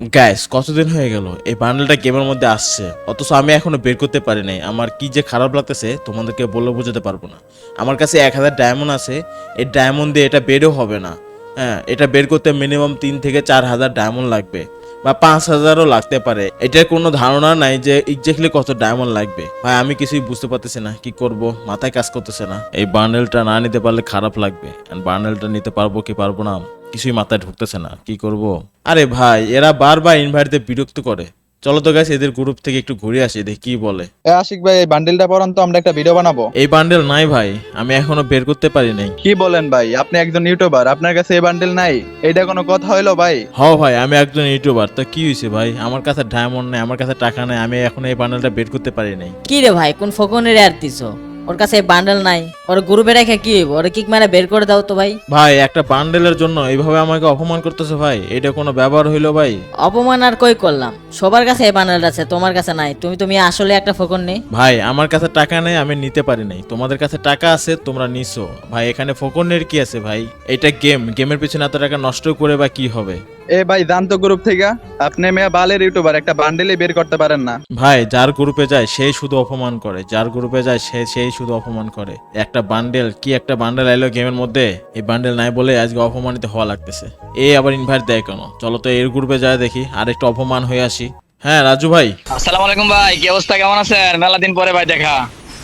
Gas কতদিন হয়ে গেল? এই বান্ডেলটা গেমের মধ্যে আসছে। অথচ আমি এখনও বের করতে পারি নাই। আমার কি যে খারাপ লাগতেছে, তোমাদেরকে বলে বোঝাতে পারব না। আমার কাছে এক হাজার ডায়মন্ড আছে। এই ডায়মন্ড দিয়ে এটা বেরও হবে না। হ্যাঁ এটা বের করতে মিনিমাম তিন থেকে চার হাজার ডায়মন্ড লাগবে। বা পাঁচ হাজারও লাগতে পারে। এটার কোনো ধারণা নাই যে এক্স্যাক্টলি কত ডায়মন্ড লাগবে। ভাই, আমি কিছুই বুঝতে পারতেছি না। কি করব? মাথায় কাজ করতেছে না। এই বান্ডেলটা না নিতে পারলে খারাপ লাগবে। বান্ডেলটা নিতে পারব কি পারব না? কিছুই মাথায় ঢুকতেছে না। কি করব? আরে ভাই এরা বারবার ইনভাইট বিরক্ত করে। চলো তো গাছ এদের গ্রুপ থেকে একটু ঘুরে আসি দেখি কি বলে। এ আশিক ভাই এই বান্ডেলটা পরান তো আমরা একটা ভিডিও বানাবো। এই বান্ডেল নাই ভাই আমি এখনও বের করতে পারি নাই। কি বলেন ভাই আপনি একজন ইউটিউবার আপনার কাছে এই বান্ডেল নাই? এইটা কোনো কথা হইল ভাই? হ ভাই আমি একজন ইউটিউবার তো কি হয়েছে ভাই? আমার কাছে ডায়মন্ড নাই আমার কাছে টাকা নাই আমি এখন এই বান্ডেলটা বের করতে পারি নাই। কি রে ভাই কোন ফোকনের আর দিছো? ওর কাছে বান্ডেল নাই। ওর গ্রুপে রেখে কি হইব? ওরে কিক মারে বের করে দাও তো ভাই। ভাই একটা বান্ডেলের জন্য এইভাবে আমাকে অপমান করতেছে ভাই? এটা কোনো ব্যবহার হইল ভাই? অপমান আর কই করলাম? সবার কাছে এই বান্ডেল আছে তোমার কাছে নাই। তুমি তুমি আসলে একটা ফোকন নেই ভাই আমার কাছে টাকা নেই আমি নিতে পারি নাই। তোমাদের কাছে টাকা আছে তোমরা নিছো। ভাই এখানে ফোকনের কি আছে ভাই? এটা গেম গেমের পিছনে এত টাকা নষ্ট করে বা কি হবে? এ ভাই জানতো গ্রুপ থেকে। আপনি মেয়ে বালের ইউটিউবার একটা বান্ডেলই বের করতে পারেন না। ভাই যার গ্রুপে যায় সেই শুধু অপমান করে। যার গ্রুপে যায় সে সেই শুধু অপমান করে। একটা বান্ডেল কি একটা বান্ডেল আইলো গেমের মধ্যে? এই বান্ডেল নাই বলে আজকে অপমানিত হওয়া লাগতেছে। এ আবার ইনভাইট দেয় কেন? চলো তো এর গ্রুপে যায় দেখি আর একটু অপমান হয়ে আসি। হ্যাঁ রাজু ভাই। আসসালামু আলাইকুম ভাই কি অবস্থা? কেমন আছেন? মেলা দিন পরে ভাই দেখা।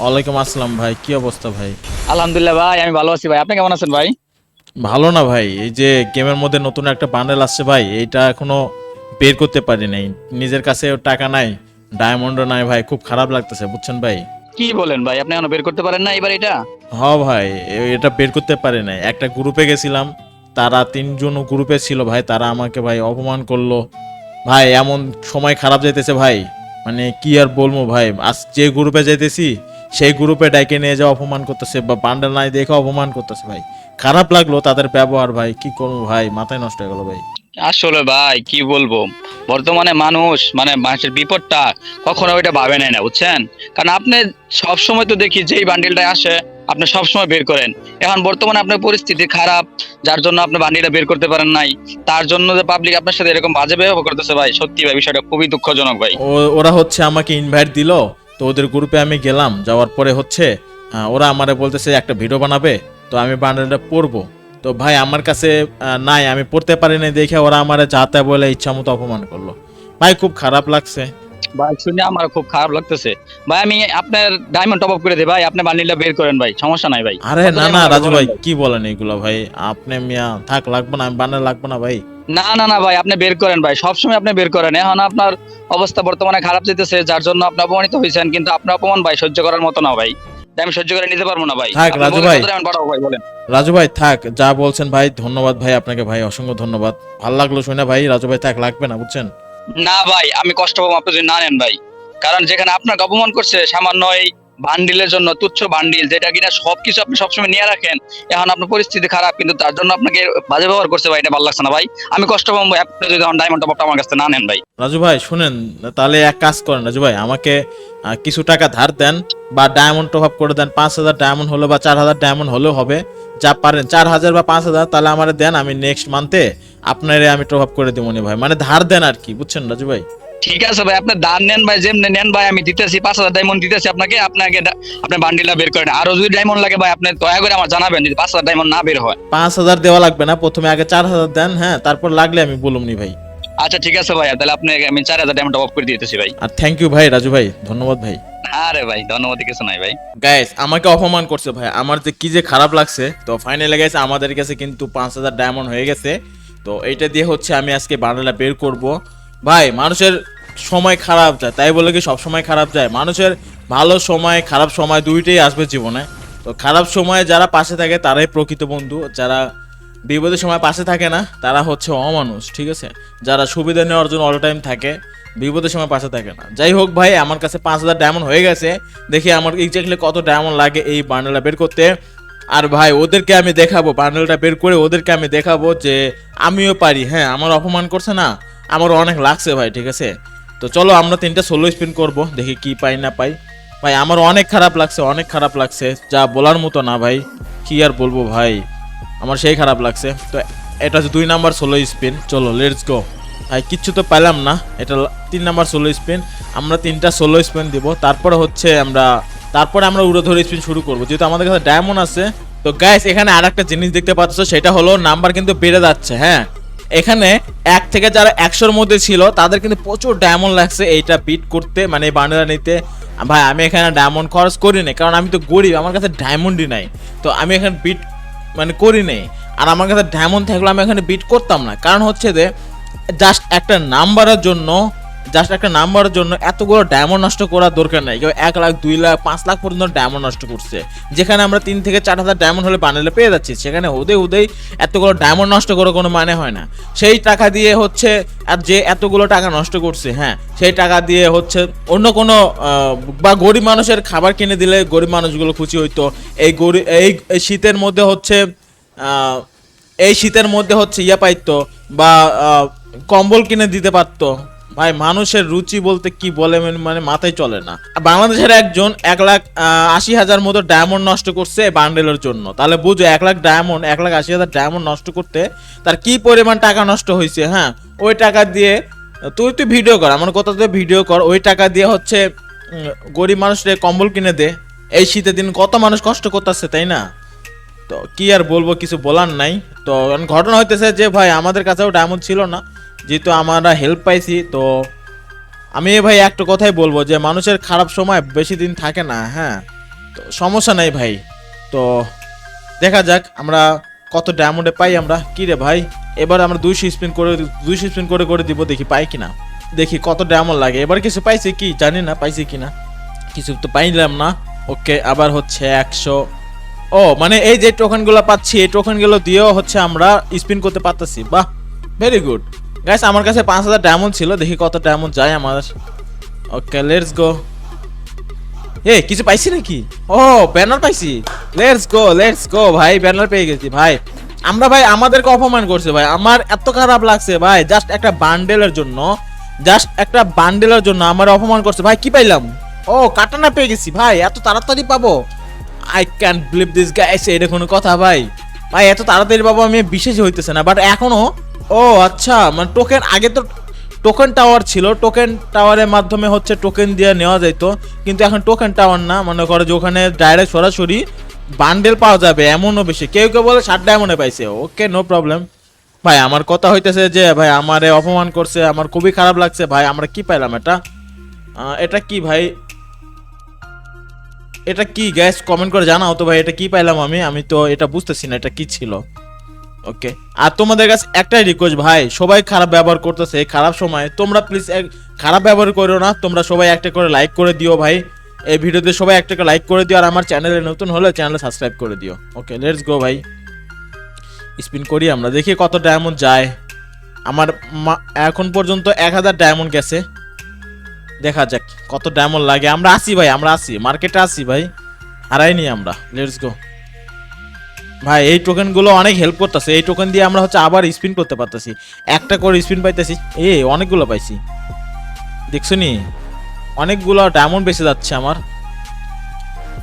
ওয়ালাইকুম আসসালাম ভাই কি অবস্থা ভাই? আলহামদুলিল্লাহ ভাই আমি ভালো আছি ভাই। আপনি কেমন আছেন ভাই? ভালো না ভাই এই যে গেমের মধ্যে নতুন একটা বান্ডেল আসছে ভাই এইটা এখনও বের করতে পারি নাই। নিজের কাছে টাকা নাই ডায়মন্ডও নাই ভাই খুব খারাপ লাগতেছে বুঝছেন ভাই? কি বলেন ভাই আপনি এখনও বের করতে পারেন না এবার এটা? হ ভাই এটা বের করতে পারি নাই। একটা গ্রুপে গেছিলাম তারা তিনজন গ্রুপে ছিল ভাই তারা আমাকে ভাই অপমান করল। ভাই এমন সময় খারাপ যাইতেছে ভাই মানে কি আর বলব ভাই আজ যে গ্রুপে যাইতেছি সেই গ্রুপে ডাইকে নিয়ে যাওয়া অপমান করতেছে বা বান্ডেল নাই দেখে অপমান করতেছে ভাই। খারাপ লাগল তাদের ব্যবহার ভাই কি করব ভাই? মাথায় নষ্ট হয়ে গেল ভাই। আসলে ভাই কি বলব? বর্তমানে মানুষ মানে মানুষের বিপদটা কখনো ওইটা ভাবে নেয় না বুঝছেন? কারণ আপনি সব সময় তো দেখি যেই বান্ডিলটা আসে আপনি সবসময় বের করেন। এখন বর্তমানে আপনার পরিস্থিতি খারাপ যার জন্য আপনি বান্ডিলটা বের করতে পারেন নাই। তার জন্য যে পাবলিক আপনার সাথে এরকম বাজে ব্যবহার করতেছে ভাই সত্যি ভাই বিষয়টা খুবই দুঃখজনক ভাই। ওরা হচ্ছে আমাকে ইনভাইট দিল তো ওদের গ্রুপে আমি গেলাম, যাওয়ার পরে হচ্ছে ওরা আমারে বলতেছে একটা ভিডিও বানাবে, তো আমি বান্ডেলটা পড়ব তো ভাই আমার কাছে নাই, আমি পড়তে পারিনি দেখে ওরা আমারে যাতে বলে ইচ্ছা মতো অপমান করল। ভাই খুব খারাপ লাগছে। ভাই শুনে আমার খুব খারাপ লাগতেছে। ভাই আমি আপনার ডায়মন্ড টপ আপ করে দিই ভাই। আপনি বান্ডিলটা বের করেন ভাই। সমস্যা নাই ভাই। আরে না না রাজু ভাই কি বলেন এগুলো ভাই? আপনি মিয়া থাক লাগবে না বান্ডেল লাগবে না ভাই। না না না ভাই আপনি বের করেন ভাই। সবসময় আপনি বের করেন। এখন আপনার অবস্থা বর্তমানে খারাপ যেতেছে যার জন্য আপনি অপমানিত হয়েছেন কিন্তু আপনার অপমান ভাই সহ্য করার মতো না ভাই। আমি সহ্য করে নিতে পারব না ভাই। থাক, রাজু ভাই বলেন। রাজু ভাই থাক যা বলছেন ভাই ধন্যবাদ ভাই আপনাকে ভাই অসংখ্য ধন্যবাদ। ভালো লাগল শুনে ভাই রাজু ভাই থাক লাগবে না বুঝছেন? না ভাই, আমি কষ্ট পাবো, আপনি যদি না নেন ভাই। কারণ যেখানে আপনাকে অপমান করছে, সামান্য এই বান্ডিলের জন্য, তুচ্ছ বান্ডিল, যেটা কিনা সবকিছু আপনি সবসময় নিয়ে রাখেন, এখন আপনার পরিস্থিতি খারাপ, কিন্তু তার জন্য আপনাকে বাজে ব্যবহার করছে ভাই, এটা ভালো লাগছে না ভাই। আমি কষ্ট পাবো, আপনি যদি ডায়মন্ড টপটা আমার কাছে না নেন ভাই। রাজু ভাই, শুনেন, তাহলে এক কাজ করেন, রাজু ভাই, আমাকে কিছু টাকা ধার দেন, বা ডায়মন্ড টপ আপ করে দেন, পাঁচ হাজার ডায়মন্ড হলো বা চার হাজার ডায়মন্ড হলেও হবে, যা পারেন, চার হাজার বা পাঁচ হাজার, তাহলে আমার দেন, আমি নেক্সট মান্থে আপনারে আমি টপ আপ করে দেবো নি ভাই। মানে ধার দেন আর কি বুঝছেন রাজু ভাই? ঠিক আছে ভাই আপনি দান নেন ভাই যেমনি নেন ভাই আমি দিতেছি পাঁচ হাজার ডায়মন্ড দিতেছি আপনাকে আপনাকে ডা- আপনি বান্ডিলটা বের করেন। আরও যদি ডায়মন্ড লাগে ভাই আপনি দয়া করে আমার জানাবেন যদি পাঁচ হাজার ডায়মন্ড না বের হয়। পাঁচ হাজার দেওয়া লাগবে না প্রথমে আগে চার হাজার দেন হ্যাঁ তারপর লাগলে আমি বলুম নি ভাই। আচ্ছা ঠিক আছে ভাই তাহলে আপনি আমি চার হাজার ডায়মন্ড অফ করে দিতেছি ভাই। আর থ্যাংক ইউ ভাই রাজু ভাই ধন্যবাদ ভাই। আরে ভাই ধন্যবাদ কিছু নাই ভাই। গাইস আমাকে অপমান করছে ভাই আমার যে কি যে খারাপ লাগছে তো ফাইনালি গেছে আমাদের কাছে কিন্তু পাঁচ হাজার ডায়মন্ড হয়ে গেছে। তো এইটা দিয়ে হচ্ছে আমি আজকে বান্ডেলটা বের করব। ভাই, মানুষের সময় খারাপ যায়, তাই বলে কি সব সময় খারাপ যায়? মানুষের ভালো সময়, খারাপ সময় দুইটাই আসবে জীবনে। তো খারাপ সময়ে যারা পাশে থাকে, তারাই প্রকৃত বন্ধু। যারা বিপদের সময় পাশে থাকে না, তারা হচ্ছে অমানুষ, ঠিক আছে? যারা সুবিধা নেওয়ার জন্য অল টাইম থাকে, বিপদের সময় পাশে থাকে না। যাই হোক ভাই, আমার কাছে পাঁচ হাজার ডায়মন্ড হয়ে গেছে। দেখি আমার এক্স্যাক্টলি কত ডায়মন্ড লাগে এই বান্ডেলটা বের করতে। আর ভাই, ওদেরকে আমি দেখাবো বান্ডেলটা বের করে ওদেরকে আমি দেখাবো যে আমিও পারি। হ্যাঁ আমার অপমান করছে না আমার অনেক লাগছে ভাই, ঠিক আছে? তো চলো আমরা তিনটা ষোলো স্পিন করব, দেখি কি পাই না পাই। ভাই আমার অনেক খারাপ লাগছে, অনেক খারাপ লাগছে, যা বলার মতো না ভাই, কি আর বলব ভাই? আমার সেই খারাপ লাগছে। তো এটা হচ্ছে দুই নাম্বার ষোলো স্পিন চলো লেটস গো ভাই, কিচ্ছু তো পেলাম না, এটা তিন নাম্বার ষোলো স্পিন আমরা তিনটা ষোলো স্পিন দিব, তারপরে হচ্ছে আমরা তারপরে আমরা উড়ো ধরে স্পিন শুরু করব। যেহেতু আমাদের কাছে ডায়মন্ড আছে, তো গাইস এখানে আর একটা জিনিস দেখতে পাচ্ছ, সেটা হলো নাম্বার কিন্তু বেড়ে যাচ্ছে হ্যাঁ? এখানে এক থেকে যারা একশোর মধ্যে ছিল, তাদের কিন্তু প্রচুর ডায়মন্ড লাগছে এইটা বিট করতে মানে এই বান্ডেলটা নিতে। ভাই, আমি এখানে ডায়মন্ড খরচ করি না কারণ আমি তো গরিব, আমার কাছে ডায়মন্ডই নাই। তো আমি এখানে বিট মানে করি নেই। আর আমার কাছে ডায়মন্ড থাকলে আমি এখানে বিট করতাম না। কারণ হচ্ছে যে জাস্ট একটা নাম্বারের জন্য জাস্ট একটা নাম্বারের জন্য এতগুলো ডায়মন্ড নষ্ট করার দরকার নাই। কেউ এক লাখ, দুই লাখ, পাঁচ লাখ পর্যন্ত ডায়মন্ড নষ্ট করছে। যেখানে আমরা তিন থেকে চার হাজার ডায়মন্ড হলে বানালে পেয়ে যাচ্ছি, সেখানে ওদে ওদেই এতগুলো ডায়মন্ড নষ্ট করার কোনো মানে হয় না। সেই টাকা দিয়ে হচ্ছে, আর যে এতগুলো টাকা নষ্ট করছে হ্যাঁ সেই টাকা দিয়ে হচ্ছে অন্য কোনো বা গরিব মানুষের খাবার কিনে দিলে গরিব মানুষগুলো খুশি হইতো। এই গরিব এই শীতের মধ্যে হচ্ছে এই শীতের মধ্যে হচ্ছে ইয়া পাইতো বা কম্বল কিনে দিতে পারতো। ভাই, মানুষের রুচি বলতে কি বলে মানে- মাথায় চলে না। বাংলাদেশের একজন এক লাখ আশি হাজার মতো ডায়মন্ড নষ্ট করছে বান্ডেলের জন্য। তাহলে বুঝো, এক লাখ ডায়মন্ড এক লাখ আশি হাজার ডায়মন্ড নষ্ট করতে তার কি পরিমাণ টাকা নষ্ট হয়েছে হ্যাঁ? ওই টাকা দিয়ে, তুই তুই ভিডিও কর, আমার কথা তুই ভিডিও কর, ওই টাকা দিয়ে হচ্ছে গরিব মানুষদের কম্বল কিনে দে। এই শীতের দিন কত মানুষ কষ্ট করতেছে, তাই না? তো কি আর বলব, কিছু বলার নাই। তো ঘটনা হইতেছে যে, ভাই, আমাদের কাছেও ডায়মন্ড ছিল না। যেহেতু আমরা হেল্প পাইছি, তো আমি ভাই একটা কথাই বলব যে মানুষের খারাপ সময় বেশি দিন থাকে না হ্যাঁ? তো সমস্যা নাই ভাই। তো দেখা যাক আমরা কত ডায়মন্ডে পাই আমরা। কি রে ভাই? এবার আমরা দুইশো স্পিন করে, দুইশো স্পিন করে করে দিব দেখি পাই কিনা। দেখি কত ডায়মন্ড লাগে। এবার কিছু পাইছে কি? জানি না পাইছে কিনা। কিছু তো পাইলাম না। ওকে, আবার হচ্ছে একশো। ও মানে এই যে টোকেনগুলো পাচ্ছি, এই টোকেনগুলো দিয়েও হচ্ছে আমরা স্পিন করতে পারতেছি। বাহ ভেরি গুড গাইস আমার কাছে পাঁচ হাজার ডায়মন্ড ছিল, দেখি কত ডায়মন্ড যায় আমার। ওকে লেটস গো এ কিছু পাইছি নাকি? ও ব্যানার পাইছি। লেটস গো লেটস গো ভাই ব্যানার পেয়ে গেছি, ভাই। আমরা, ভাই, আমাদেরকে অপমান করছে, ভাই। আমার এত খারাপ লাগছে, ভাই জাস্ট একটা বান্ডেলের জন্য। জাস্ট একটা বান্ডেলের জন্য আমার অপমান করছে, ভাই, কি পাইলাম? ও কাটানা পেয়ে গেছি, ভাই, এত তাড়াতাড়ি পাবো? I can believe this guys এটা কোনো কথা, ভাই। ভাই, এত তাড়াতাড়ি পাবো আমি বিশেষ হইতেছে না বাট এখনও ও আচ্ছা মানে টোকেন আগে তো টোকেন টাওয়ার ছিল টোকেন টাওয়ারের মাধ্যমে হচ্ছে টোকেন দিয়ে নেওয়া যেত কিন্তু এখন টোকেন টাওয়ার না, মনে করো যে ওখানে ডাইরেক্ট সরাসরি বান্ডেল পাওয়া যাবে, এমনও বেশি। কেউ কেউ বলে ষাট ডায়মন্ডে পাইছে, ওকে নো প্রবলেম ভাই, আমার কথা হইতেছে যে, ভাই, আমারে অপমান করছে, আমার খুবই খারাপ লাগছে, ভাই, আমরা কি পাইলাম এটা? এটা কি, ভাই? এটা কি গ্যাস কমেন্ট করে জানাও তো, ভাই, এটা কি পাইলাম আমি? আমি তো এটা বুঝতেছি না, এটা কি ছিল? ওকে আর তোমাদের কাছে একটাই রিকোয়েস্ট ভাই, সবাই খারাপ ব্যবহার করতেছে, এই খারাপ সময়। তোমরা প্লিজ খারাপ ব্যবহার করো না, তোমরা সবাই একটা করে লাইক করে দিও, ভাই। এই ভিডিওতে সবাই একটা করে লাইক করে দিও, আর আমার চ্যানেলে নতুন হলে চ্যানেলে সাবস্ক্রাইব করে দিও। ওকে লেটস গো ভাই। স্পিন করি আমরা, দেখি কত ডায়মন্ড যায়। আমার এখন পর্যন্ত এক হাজার ডায়মন্ড গেছে। দেখা যাক কত ডায়মন্ড লাগে। আমরা আসি, ভাই, আমরা আসি। মার্কেটে আসি, ভাই। হারাইনি আমরা। লেটস গো ভাই, এই টোকেনগুলো অনেক হেল্প করতেছে। এই টোকেন দিয়ে আমরা হচ্ছে আবার স্পিন করতে পারতেছি। একটা করে স্পিন পাইতেছি। এ, অনেকগুলো পাইছি। দেখছ নি? অনেকগুলো ডায়মন্ড বেঁচে যাচ্ছে আমার।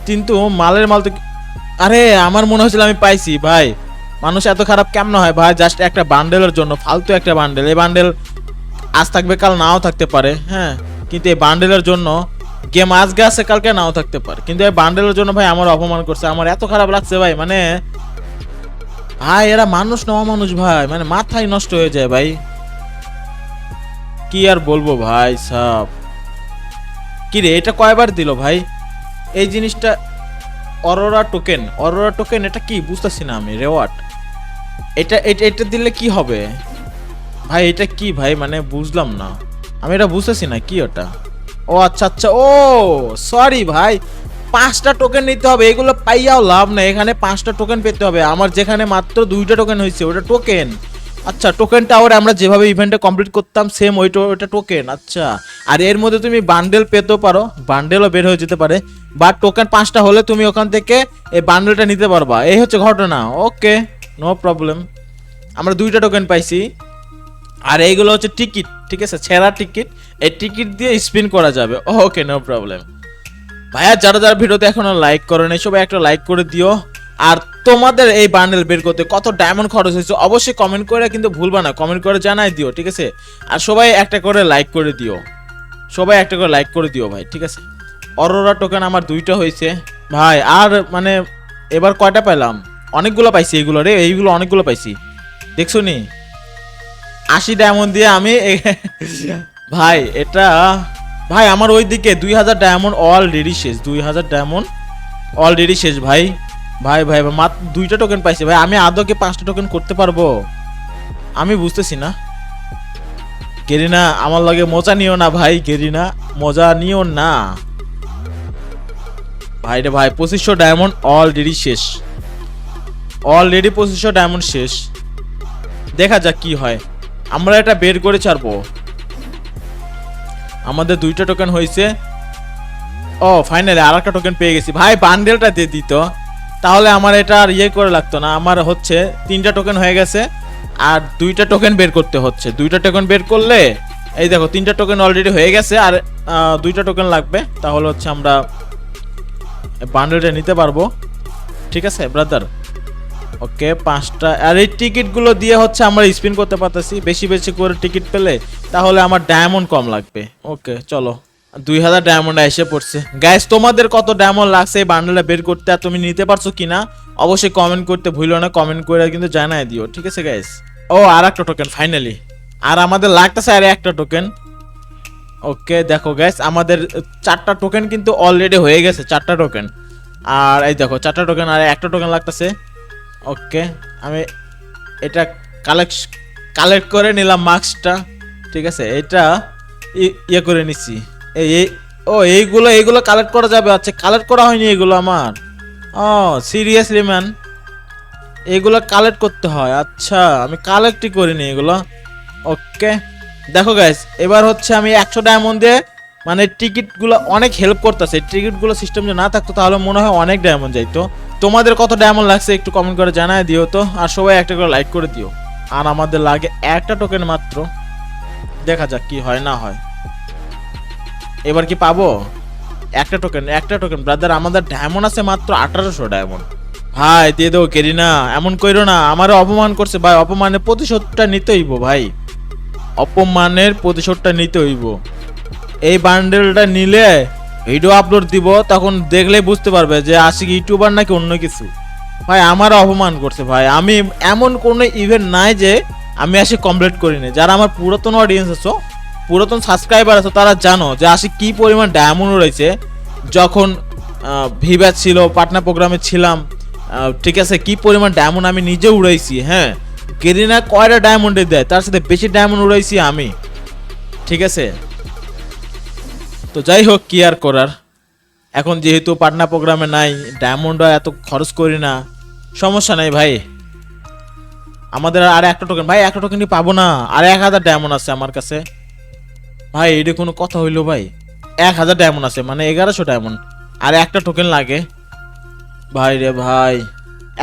কিন্তু মালের মাল তো আরে, আমার মনে হচ্ছিল আমি পাইছি, ভাই। মানুষ এত খারাপ কেমন হয়, ভাই? জাস্ট একটা বান্ডেলের জন্য, ফালতু একটা বান্ডেল এই বান্ডেল আজ থাকবে, কাল নাও থাকতে পারে হ্যাঁ? কিন্তু এই বান্ডেলের জন্য গেম আজকে আছে, কালকে নাও থাকতে পারে। কিন্তু এই বান্ডেলের জন্য ভাই আমার অপমান করছে, আমার এত খারাপ লাগছে ভাই মানে ভাই এরা মানুষ না মানুষ ভাই মানে মাথায় নষ্ট হয়ে যায় ভাই। কি আর বলব ভাই সব। কি রে, এটা কয়বার দিল ভাই? এই জিনিসটা অরোরা টোকেন অরোরা টোকেন এটা কি? বুঝতেছি না আমি, রেওয়ার্ড। এটা এটা দিলে কি হবে? ভাই, এটা কি ভাই? মানে বুঝলাম না। আমি এটা বুঝতেছি না, কি ওটা? ও আচ্ছা আচ্ছা। ও সরি ভাই। পাঁচটা টোকেন নিতে হবে, এগুলো পাইয়াও লাভ নেই। এখানে পাঁচটা টোকেন পেতে হবে। আমার যেখানে মাত্র দুইটা টোকেন হয়েছে, ওটা টোকেন আচ্ছা টোকেন টাওয়ার আমরা যেভাবে ইভেন্টটা কমপ্লিট করতাম সেম ওইটা ওইটা টোকেন আচ্ছা। আর এর মধ্যে তুমি বান্ডেল পেতেও পারো। বান্ডেলও বের হয়ে যেতে পারে। বা টোকেন পাঁচটা হলে তুমি ওখান থেকে এই বান্ডেলটা নিতে পারবা। এই হচ্ছে ঘটনা। ওকে নো প্রবলেম আমরা দুইটা টোকেন পাইছি। আর এইগুলো হচ্ছে টিকিট, ঠিক আছে? ছেঁড়া টিকিট, এই টিকিট দিয়ে স্পিন করা যাবে। ওকে নো প্রবলেম ভাইয়া, যারা যারা ভিডিওতে এখনও লাইক করে সবাই একটা লাইক করে দিও। আর তোমাদের এই বান্ডেল বের করতে কত ডায়মন্ড খরচ হয়েছে, অবশ্যই কমেন্ট করে কিন্তু ভুলবা না কমেন্ট করে জানাই দিও, ঠিক আছে? আর সবাই একটা করে লাইক করে দিও। সবাই একটা করে লাইক করে দিও ভাই, ঠিক আছে? অরোরা টোকেন আমার দুইটা হয়েছে। ভাই, আর মানে এবার কয়টা পেলাম অনেকগুলো পাইছি এইগুলো রে, এইগুলো অনেকগুলো পাইছি। দেখছ নি? আশি ডায়মন্ড দিয়ে আমি ভাই, এটা, ভাই, আমার ওই দিকে দুই হাজার ডায়মন্ড অলরেডি শেষ, দুই হাজার ডায়মন্ড অলরেডি শেষ, ভাই। ভাই ভাই মাত্র দুইটা টোকেন পাইছি, ভাই, আমি আদৌকে পাঁচটা টোকেন করতে পারব? আমি বুঝতেছি না। গেরিনা, আমার লাগে মজা নিও না, ভাই, গেরিনা, মজা নিও না। ভাই রে, ভাই, পঁচিশশো ডায়মন্ড অলরেডি শেষ। অলরেডি পঁচিশশো ডায়মন্ড শেষ। দেখা যাক কি হয়। আমরা এটা বের করে ছাড়বো। আমাদের দুইটা টোকেন হয়েছে। ও ফাইনালি আর একটা টোকেন পেয়ে গেছি। ভাই বান্ডেলটা দিয়ে দিত। তাহলে আমার এটা আর ইয়ে করে লাগতো না। আমার হচ্ছে তিনটা টোকেন হয়ে গেছে। আর দুইটা টোকেন বের করতে হচ্ছে। দুইটা টোকেন বের করলে, এই দেখো, তিনটা টোকেন অলরেডি হয়ে গেছে। আর দুইটা টোকেন লাগবে। তাহলে হচ্ছে আমরা বান্ডেলটা নিতে পারব। ঠিক আছে ব্রাদার ওকে, পাঁচটা। আর এই টিকিটগুলো দিয়ে হচ্ছে আমরা স্পিন করতে পারতেছি। বেশি বেশি করে টিকিট পেলে তাহলে আমার ডায়মন্ড কম লাগবে। ওকে, চলো। দুই হাজার ডায়মন্ড এসে পড়ছে। গ্যাস তোমাদের কত ডায়মন্ড লাগছে এই বান্ডেলটা বের করতে? আর তুমি নিতে পারছ কি না অবশ্যই কমেন্ট করতে ভুলো না। কমেন্ট করে কিন্তু জানাই দিও, ঠিক আছে গ্যাস ও, আর একটা টোকেন ফাইনালি আর আমাদের লাগতেছে আর একটা টোকেন ওকে, দেখো গ্যাস আমাদের চারটা টোকেন কিন্তু অলরেডি হয়ে গেছে, চারটা টোকেন আর এই দেখো, চারটা টোকেন আর একটা টোকেন লাগতেছে। ওকে, আমি এটা কালেক্ট কালেক্ট করে নিলাম মাস্কটা ঠিক আছে, এটা ইয়ে করে এই এই, ও, এইগুলো এইগুলো কালেক্ট করা যাবে। আচ্ছা কালেক্ট করা হয়নি এগুলো আমার। ও সিরিয়াসলি ম্যান এগুলো কালেক্ট করতে হয়। আচ্ছা আমি কালেক্টই করিনি এগুলো। ওকে, দেখো গাইস এবার হচ্ছে আমি একশো ডায়মন্ড দিয়ে মানে টিকিটগুলো অনেক হেল্প করতেছে। টিকিটগুলো সিস্টেম যদি না থাকতো, তাহলে মনে হয় অনেক ডায়মন্ড যাইতো। তোমাদের কত ডায়মন্ড লাগছে একটু কমেন্ট করে জানায় দিও তো। আর সবাই একটা করে লাইক করে দিও। আর আমাদের লাগে একটা টোকেন মাত্র। দেখা যাক কি হয়, না হয়। এবার কি পাবো? একটা টোকেন একটা টোকেন ব্রাদার আমাদের ডায়মন্ড আছে মাত্র আঠারোশো ডায়মন্ড ভাই, দিয়ে দেবো কেরিনা। এমন কইরো না, আমারও অপমান করছে। ভাই, অপমানের প্রতিশোধটা নিতে হইব, ভাই। অপমানের প্রতিশোধটা নিতে হইব। এই বান্ডেলটা নিলে ভিডিও আপলোড দিব, তখন দেখলে বুঝতে পারবে যে আশিক ইউটিউবার নাকি অন্য কিছু। ভাই আমারও অপমান করছে ভাই। আমি এমন কোনো ইভেন্ট নাই যে আমি আসি কমপ্লিট করিনি। যারা আমার পুরাতন অডিয়েন্স আছো, পুরাতন সাবস্ক্রাইবার আছো, তারা জানো যে আসি কি পরিমাণ ডায়মন্ড রয়েছে যখন ভিব্যাচ ছিল পাটনা প্রোগ্রামে ছিলাম ঠিক আছে, কি পরিমাণ ডায়মন্ড আমি নিজে উড়াইছি হ্যাঁ? গেরিনা কয়টা ডায়মন্ডে দেয়? তার সাথে বেশি ডায়মন্ড উড়াইছি আমি। ঠিক আছে? তো যাই হোক, কি আর করার? এখন যেহেতু পাটনা প্রোগ্রামে নাই ডায়মন্ড এত খরচ করি না। সমস্যা নাই ভাই। আমাদের আর একটা টোকেন ভাই, একটা টোকেনই পাবো না। আর এক হাজার ডায়মন্ড আছে আমার কাছে। ভাই, এটা কোনো কথা হইল ভাই। এক হাজার ডায়মন্ড আছে মানে এগারোশো ডায়মন্ড আর একটা টোকেন লাগে। ভাই রে ভাই,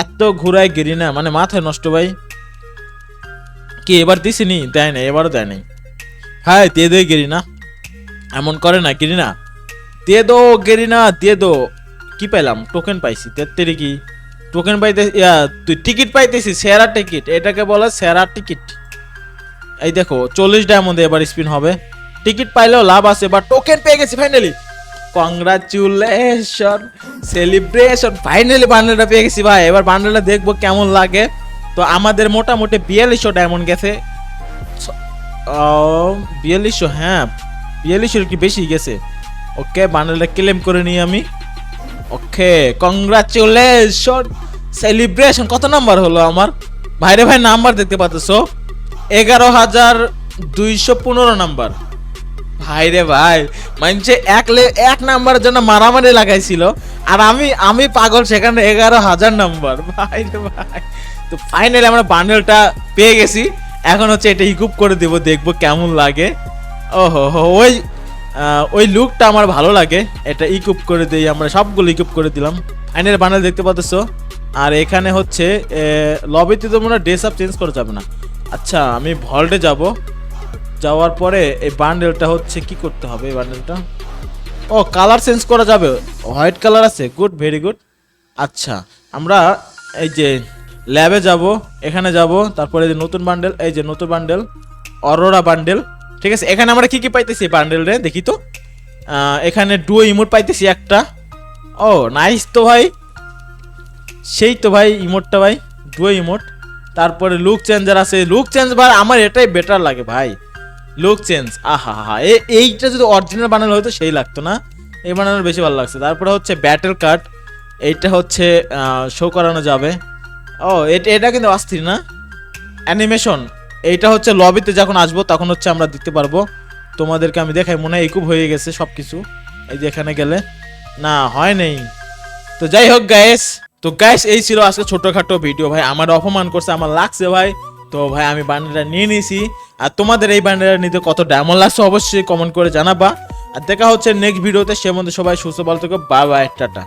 এত ঘুরাই গিরি না মানে মাথায় নষ্ট ভাই। কি, এবার দিছিনি দেয় না এবারও দেয় নাই। হ্যাঁ দিয়ে দে গিরি না। এমন করে না গেরি না দিয়ে দো গেরি না দিয়ে দো। কি পাইলাম? টোকেন পাইছি। তেত্তেরি কি? টোকেন পাইতে তুই টিকিট পাইতেছি সেরা টিকিট এটাকে বলে সেরা টিকিট এই দেখো, চল্লিশ ডায়মন্ডে এবার স্পিন হবে। টিকিট পাইলেও লাভ আছে বা টোকেন পেয়ে গেছি ফাইনালি কংগ্রাচুলেশন সেলিব্রেশন ফাইনালি বান্ডেলটা পেয়ে গেছি ভাই। এবার বান্ডেলটা দেখব কেমন লাগে। তো আমাদের মোটামুটি বিয়াল্লিশশো ডায়মন্ড গেছে। বিয়াল্লিশশো হ্যাঁ। বিয়াল্লিশশোর কি বেশি গেছে? ওকে বান্ডেলটা ক্লেম করে নিই আমি। ওকে কংগ্রাচুলেশন সেলিব্রেশন কত নাম্বার হলো আমার? ভাইরে ভাই, নাম্বার দেখতে পাচ্ছ? এগারো হাজার দুইশো পনেরো নাম্বার। ভাই রে ভাই মানছে এক লে, এক নাম্বারের জন্য মারামারি লাগাইছিল। আর আমি আমি পাগল, সেখানে এগারো হাজার নাম্বার। ভাই রে ভাই। তো ফাইনালি আমরা বান্ডেলটা পেয়ে গেছি। এখন হচ্ছে এটা ইকুপ করে দেবো, দেখব কেমন লাগে। ও হো হো ওই ওই লুকটা আমার ভালো লাগে। এটা ইকুপ করে দিই, আমরা সবগুলো ইকুপ করে দিলাম। আইনের বান্ডেল দেখতে পাচ্ছ। আর এখানে হচ্ছে লবিতে তো মনে হয় ড্রেস আপ চেঞ্জ করা যাবে না। আচ্ছা আমি ভল্টে যাব। যাওয়ার পরে এই বান্ডেলটা হচ্ছে কি করতে হবে, এই বান্ডেলটা ও কালার চেঞ্জ করা যাবে। হোয়াইট কালার আছে গুড ভেরি গুড আচ্ছা আমরা এই যে ল্যাবে যাব, এখানে যাব, তারপরে যে নতুন বান্ডেল এই যে নতুন বান্ডেল অরোরা বান্ডেল ঠিক আছে, এখানে আমরা কি কি পাইতেছি বান্ডেল রে? দেখি তো। এখানে ডুয়ো ইমোট পাইতেছি একটা। ও নাইস তো ভাই। সেই তো ভাই ইমোটটা ভাই ডুয়ো ইমোট তারপরে লুক চেঞ্জার আছে। লুক চেঞ্জ ভাই, আমার এটাই বেটার লাগে ভাই। লুক চেঞ্জ আহা হা এইটা যদি অরিজিনাল বানানো হতো, সেই লাগতো না। এই বানানোর বেশি ভালো লাগছে। তারপরে হচ্ছে ব্যাটেল কার্ড এইটা হচ্ছে শো করানো যাবে। ও এটা এটা কিন্তু অস্থির না। অ্যানিমেশন এইটা হচ্ছে লবিতে যখন আসব, তখন হচ্ছে আমরা দিতে পারব। তোমাদেরকে আমি দেখাই, মনে হয় একুব হয়ে গেছে সব কিছু এই যে এখানে গেলে। না, হয় নেই। তো যাই হোক গ্যাস তো গ্যাস এই ছিল আজকে ছোটোখাটো ভিডিও ভাই, আমার অপমান করছে, আমার লাগছে, ভাই। তো ভাই, আমি বান্ডেলটা নিয়ে নিয়েছি। আর তোমাদের এই বান্ডেলটা নিতে কত ডায়মন্ড লাগছে, অবশ্যই কমেন্ট করে জানাবা। আর দেখা হচ্ছে নেক্সট ভিডিওতে সে মধ্যে সবাই সুস্থ, ভালো থেকে। Bye bye tata.